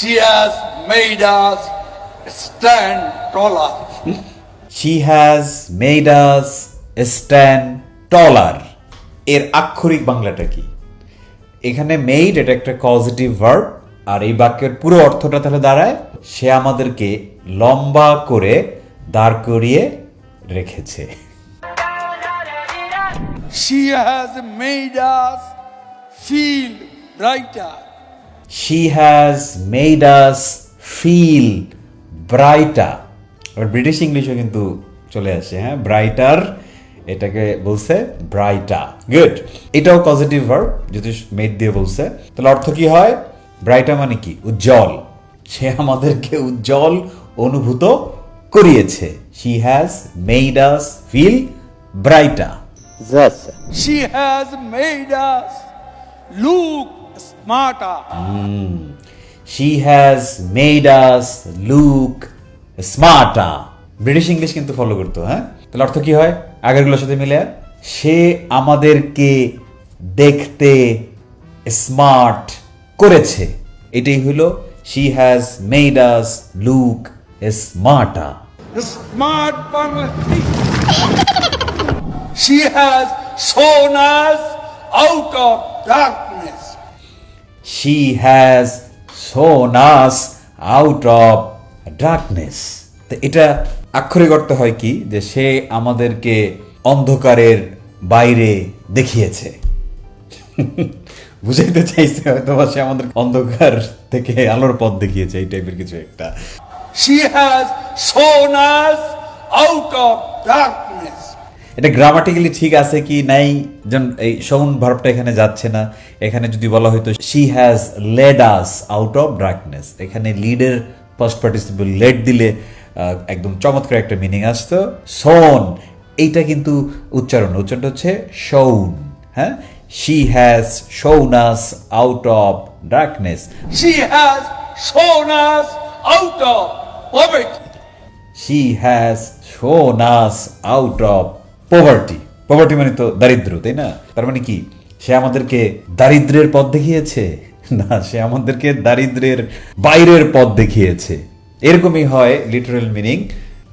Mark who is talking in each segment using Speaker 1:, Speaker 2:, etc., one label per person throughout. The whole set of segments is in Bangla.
Speaker 1: She has made us stand taller.
Speaker 2: She has made us stand taller এর আক্ষরিক বাংলাটা কি এখানে মেড এটা একটা পজিটিভ ভার্ব আর এই বাক্যের পুরো অর্থটা তাহলে দাঁড়ায় সে আমাদেরকে লম্বা করে দাঁড় করিয়ে রেখেছে
Speaker 1: She has made us feel brighter.
Speaker 2: She has made us feel brighter British ইংলিশও কিন্তু চলে আসে হ্যাঁ? ব্রাইটার এটাকে বলছে ব্রাইটা গুড এটাও পজিটিভ ভার্ব যদি মেড দিয়ে বলছে। তাহলে অর্থ কি হয়? ব্রাইটা মানে কি? উজ্জ্বল। সে আমাদেরকে উজ্জ্বল অনুভূত করিয়েছে। She has made us feel brighter
Speaker 3: Zasa.
Speaker 1: She has made us look smarter.
Speaker 2: She has made us look smarter British English কিন্তু ফলো করতো হ্যাঁ? তাহলে অর্থ কি হয়? আগেরগুলোর সাথে মিলে সে আমাদেরকে দেখতে স্মার্ট করেছে। এটাই হলো she has made us look smarter
Speaker 1: Smart Bangladesh. she has shown us out of darkness.
Speaker 2: She has shown us out of darkness এটা আক্ষরিক অর্থ হয় কি যে সে আমাদেরকে অন্ধকারের বাইরে দেখিয়েছে বুঝাইতে চাইছে হয়তো সে আমাদের অন্ধকার থেকে আলোর পথ দেখিয়েছে এই টাইপের কিছু একটা
Speaker 1: She has shown us out of darkness.
Speaker 2: এটা গ্রামাটিক্যালি ঠিক আছে কি নাই? যেন এই সৌন ভার্বটা এখানে যাচ্ছে না। এখানে যদি বলা হয়তো she has led us out of darkness এখানে লিডের ফার্স্ট পার্টিসিপল লেড দিলে একদম চমৎকার একটা মিনিং আসতো। সোন এইটা কিন্তু উচ্চারণ। উচ্চারণটা হচ্ছে সৌন হ্যাঁ? She has shown us out of darkness
Speaker 1: She has shown us out of poverty.
Speaker 2: She has shown us out of poverty poverty মানে তো দারিদ্র, তাই না? তার মানে কি? সে আমাদেরকে দারিদ্রের পথ দেখিয়েছে? না, সে আমাদেরকে দারিদ্রের বাইরের পথ দেখিয়েছে। এরকমই হয় লিটারাল মিনিং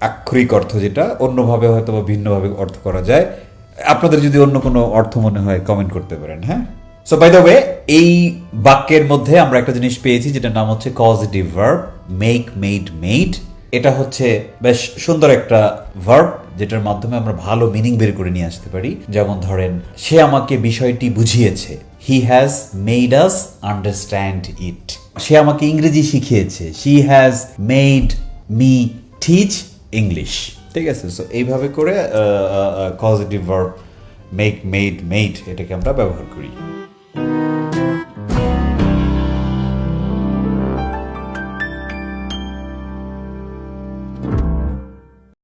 Speaker 2: আক্ষরিক অর্থ যেটা, অন্যভাবে হয়তো বা ভিন্নভাবে অর্থ করা যায়। আপনাদের যদি অন্য কোনো অর্থ মনে হয় কমেন্ট করতে পারেন হ্যাঁ? সো বাই দ্য ওয়ে এই বাক্যের মধ্যে আমরা একটা জিনিস পেয়েছি, যেটার নাম হচ্ছে positive verb make made made এটা হচ্ছে বেশ সুন্দর একটা ভার্ব যেটার মাধ্যমে আমরা ভালো মিনিং বের করে নিয়ে আসতে পারি। যেমন ধরেন, সে আমাকে বিষয়টি বুঝিয়েছে। He has made us understand it সে আমাকে ইংরেজি শিখিয়েছে। She has made me teach English ঠিক আছে? সো এইভাবে করে positive verb make made made এটাকে আমরা ব্যবহার করি।